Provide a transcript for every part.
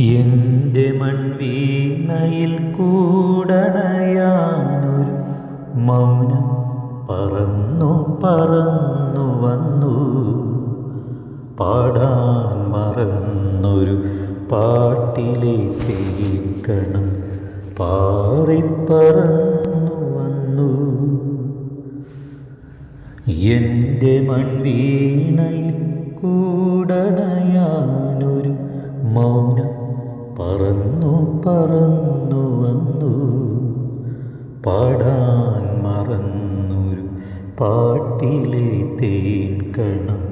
എന്റെ മൺവീണയിൽ കൂടണയാനൊരു മൗനം പറന്നു പറന്നു വന്നു. പാടാൻ മറന്നൊരു പാട്ടിലെ കേൾക്കണം. പാറിപ്പറന്നു വന്നു. എന്റെ മൺവീണയിൽ കൂടണയാനൊരു പറന്നു വന്നു പാടാൻ മറന്നൊരു പാട്ടിലെ തേൻ കണം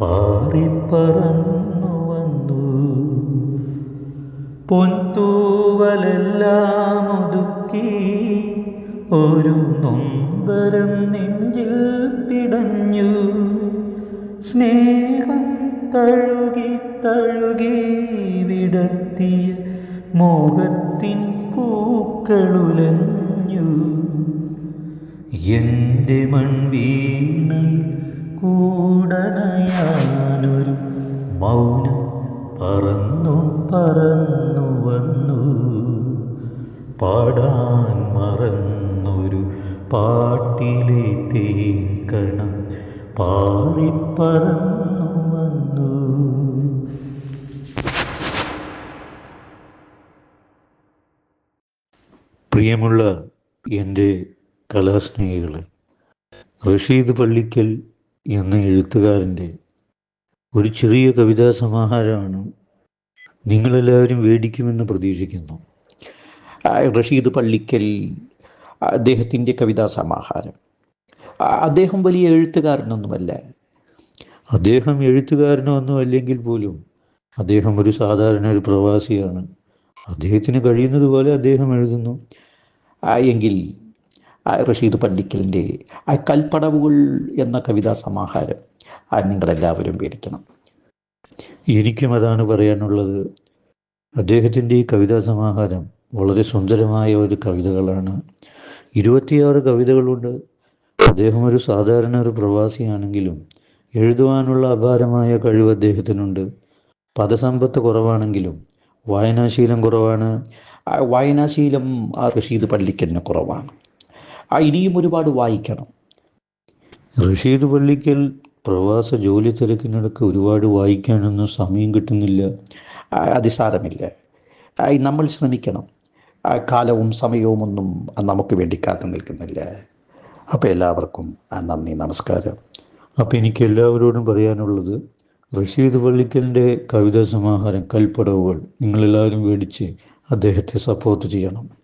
പാറിപ്പറന്നു വന്നു പൊൻതൂവലെല്ലാം ഒതുക്കി ഒരു നൊമ്പരം നെഞ്ചിൽ പിടഞ്ഞു. സ്നേഹം തഴുകി തഴുകി വിടർത്തിയ മോഹത്തിൻ പൂക്കളുലഞ്ഞു. എന്റെ മൺവീണയിൽ കൂടണയാനൊരു മൗനം പറന്നു പറന്നു വന്നു. പാടാൻ മറന്നൊരു പാട്ടിലെ തേൻ കണം പാറിപ്പറന്നു പ്രിയമുള്ള എന്റെ കലാസ്നേഹികളെ റഷീദ് പള്ളിക്കൽ എന്ന എഴുത്തുകാരന്റെ ഒരു ചെറിയ കവിതാ സമാഹാരമാണ് നിങ്ങളെല്ലാവരും വേടിക്കുമെന്ന് പ്രതീക്ഷിക്കുന്നു. റഷീദ് പള്ളിക്കൽ അദ്ദേഹത്തിന്റെ കവിതാ സമാഹാരം. അദ്ദേഹം വലിയ എഴുത്തുകാരനൊന്നുമല്ല. അദ്ദേഹം എഴുത്തുകാരനോ ഒന്നും അല്ലെങ്കിൽ പോലും അദ്ദേഹം ഒരു സാധാരണ ഒരു പ്രവാസിയാണ്. അദ്ദേഹത്തിന് കഴിയുന്നതുപോലെ അദ്ദേഹം എഴുതുന്നു. എങ്കിൽ റഷീദ് പള്ളിക്കലിന്റെ ആ കൽപ്പടവുകൾ എന്ന കവിതാ സമാഹാരം നിങ്ങളെല്ലാവരും മേടിക്കണം എനിക്കും അതാണ് പറയാനുള്ളത്. അദ്ദേഹത്തിന്റെ ഈ കവിതാ സമാഹാരം വളരെ സുന്ദരമായ ഒരു കവിതകളാണ്. ഇരുപത്തിയാറ് കവിതകളുണ്ട്. അദ്ദേഹം ഒരു സാധാരണ ഒരു പ്രവാസിയാണെങ്കിലും എഴുതുവാനുള്ള അപാരമായ കഴിവ് അദ്ദേഹത്തിനുണ്ട്. പദസമ്പത്ത് കുറവാണെങ്കിലും വായനാശീലം കുറവാണ്. വായനാശീലം ആ റഷീദ് പള്ളിക്കലിന് കുറവാണ്. ആ ഇനിയും ഒരുപാട് വായിക്കണം. റഷീദ് പള്ളിക്കൽ പ്രവാസ ജോലി തിരക്കിനിടക്ക് ഒരുപാട് വായിക്കാനൊന്നും സമയം കിട്ടുന്നില്ല. അതിസാരമില്ല. അത് നമ്മൾ ശ്രമിക്കണം. ആ, കാലവും സമയവും ഒന്നും നമുക്ക് വേണ്ടി കാത്തു നിൽക്കുന്നില്ല. അപ്പോൾ എല്ലാവർക്കും നന്ദി നമസ്കാരം. അപ്പോൾ എനിക്ക് എല്ലാവരോടും പറയാനുള്ളത് റഷീദ് പള്ളിക്കലിന്റെ കവിതാ സമാഹാരം കൽപ്പടവുകൾ നിങ്ങളെല്ലാവരും മേടിച്ച് അദ്ദേഹത്തെ സപ്പോർട്ട് ചെയ്യണം.